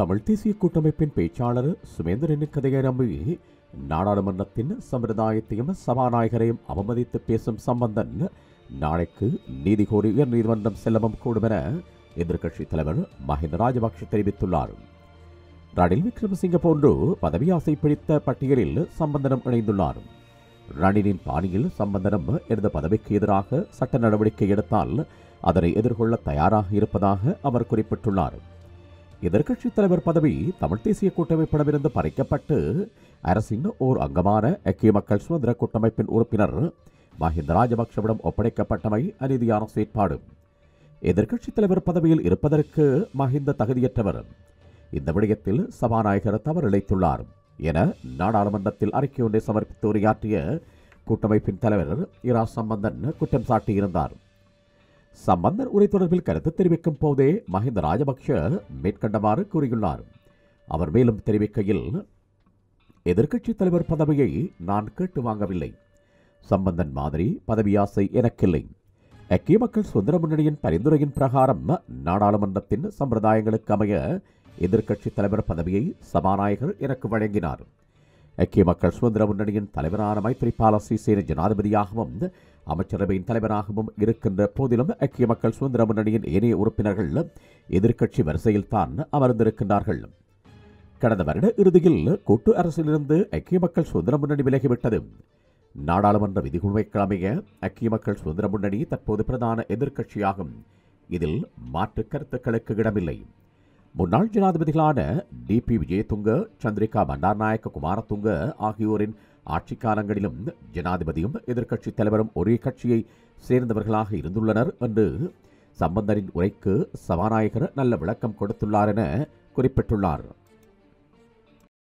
தமிழ் தேசிய கூட்டமைப்பின் பேச்சாளர் சுமேந்திரனின் கதையை நம்பி நாடாளுமன்றத்தின் சம்பிரதாயத்தையும் சபாநாயகரையும் அவமதித்து பேசும் சம்பந்தன் நாளைக்கு நீதி கோரி உயர் நீதிமன்றம் செல்லவும் கூடும் என எதிர்க்கட்சித் தலைவர் மஹிந்த ராஜபக்ஷ தெரிவித்துள்ளார். ரணில் விக்ரமசிங்க போன்று பதவி ஆசை பிடித்த பட்டியலில் சம்பந்தனம் இணைந்துள்ளார். ரணிலின் பாணியில் சம்பந்தனம் எனது பதவிக்கு எதிராக சட்ட நடவடிக்கை எடுத்தால் அதனை எதிர்கொள்ள தயாராக இருப்பதாக அவர் குறிப்பிட்டுள்ளார். எதிர்க்கட்சித் தலைவர் பதவி தமிழ் தேசிய கூட்டமைப்பிடமிருந்து பறிக்கப்பட்டு அரசின் ஓர் அங்கமான ஐக்கிய மக்கள் சுதந்திர கூட்டமைப்பின் உறுப்பினர் மஹிந்த ராஜபக்ஷவிடம் ஒப்படைக்கப்பட்டமை அநீதியான செயற்பாடு. எதிர்க்கட்சித் தலைவர் பதவியில் இருப்பதற்கு மஹிந்த தகுதியற்றவர். இந்த விடயத்தில் சபாநாயகர் தவறிழைத்துள்ளார் என நாடாளுமன்றத்தில் அறிக்கை ஒன்றை சமர்ப்பித்து உரையாற்றிய கூட்டமைப்பின் தலைவர் இரா சம்பந்தன் குற்றம் சாட்டியிருந்தார். சம்பந்தன் உரை தொடர்பில் கருத்து தெரிவிக்கும் போதே மஹிந்த ராஜபக்ஷ மேற்கண்டவாறு கூறியுள்ளார். அவர் மேலும் தெரிவிக்கையில் எதிர்க்கட்சித் தலைவர் பதவியை நான் கேட்டு வாங்கவில்லை. சம்பந்தன் மாதிரி பதவியாசை எனக்கில்லை. ஐக்கிய மக்கள் சுதந்திர முன்னணியின் பரிந்துரையின் பிரகாரம் நாடாளுமன்றத்தின் சம்பிரதாயங்களுக்கு அமைய எதிர்க்கட்சித் தலைவர் பதவியை சபாநாயகர் எனக்கு வழங்கினார். ஐக்கிய மக்கள் சுதந்திர முன்னணியின் தலைவரான மைத்ரிபால சிறிசேன ஜனாதிபதியாகவும் அமைச்சரவையின் தலைவராகவும் இருக்கின்ற போதிலும் ஐக்கிய மக்கள் சுதந்திர முன்னணியின் ஏனைய உறுப்பினர்கள் எதிர்க்கட்சி வரிசையில் தான் அமர்ந்திருக்கின்றார்கள். கடந்த வருட இறுதியில் கூட்டு அரசிலிருந்து ஐக்கிய மக்கள் சுதந்திர முன்னணி விலகிவிட்டது. நாடாளுமன்ற விதிக்குழுமைக்கு ஐக்கிய மக்கள் சுதந்திர முன்னணி தற்போது பிரதான எதிர்க்கட்சியாகும். இதில் மாற்று கருத்துக்களுக்கு இடமில்லை. முன்னாள் ஜனாதிபதிகளான டி பி விஜயதுங்க சந்திரிகா பண்டார்நாயக்க குமாரதுங்க ஆகியோரின் ஆட்சி காலங்களிலும் ஜனாதிபதியும் எதிர்க்கட்சித் தலைவரும் ஒரே கட்சியை சேர்ந்தவர்களாக இருந்துள்ளனர் என்று சம்பந்தரின் உரைக்கு சபாநாயகர் நல்ல விளக்கம் கொடுத்துள்ளார் என குறிப்பிட்டுள்ளார்.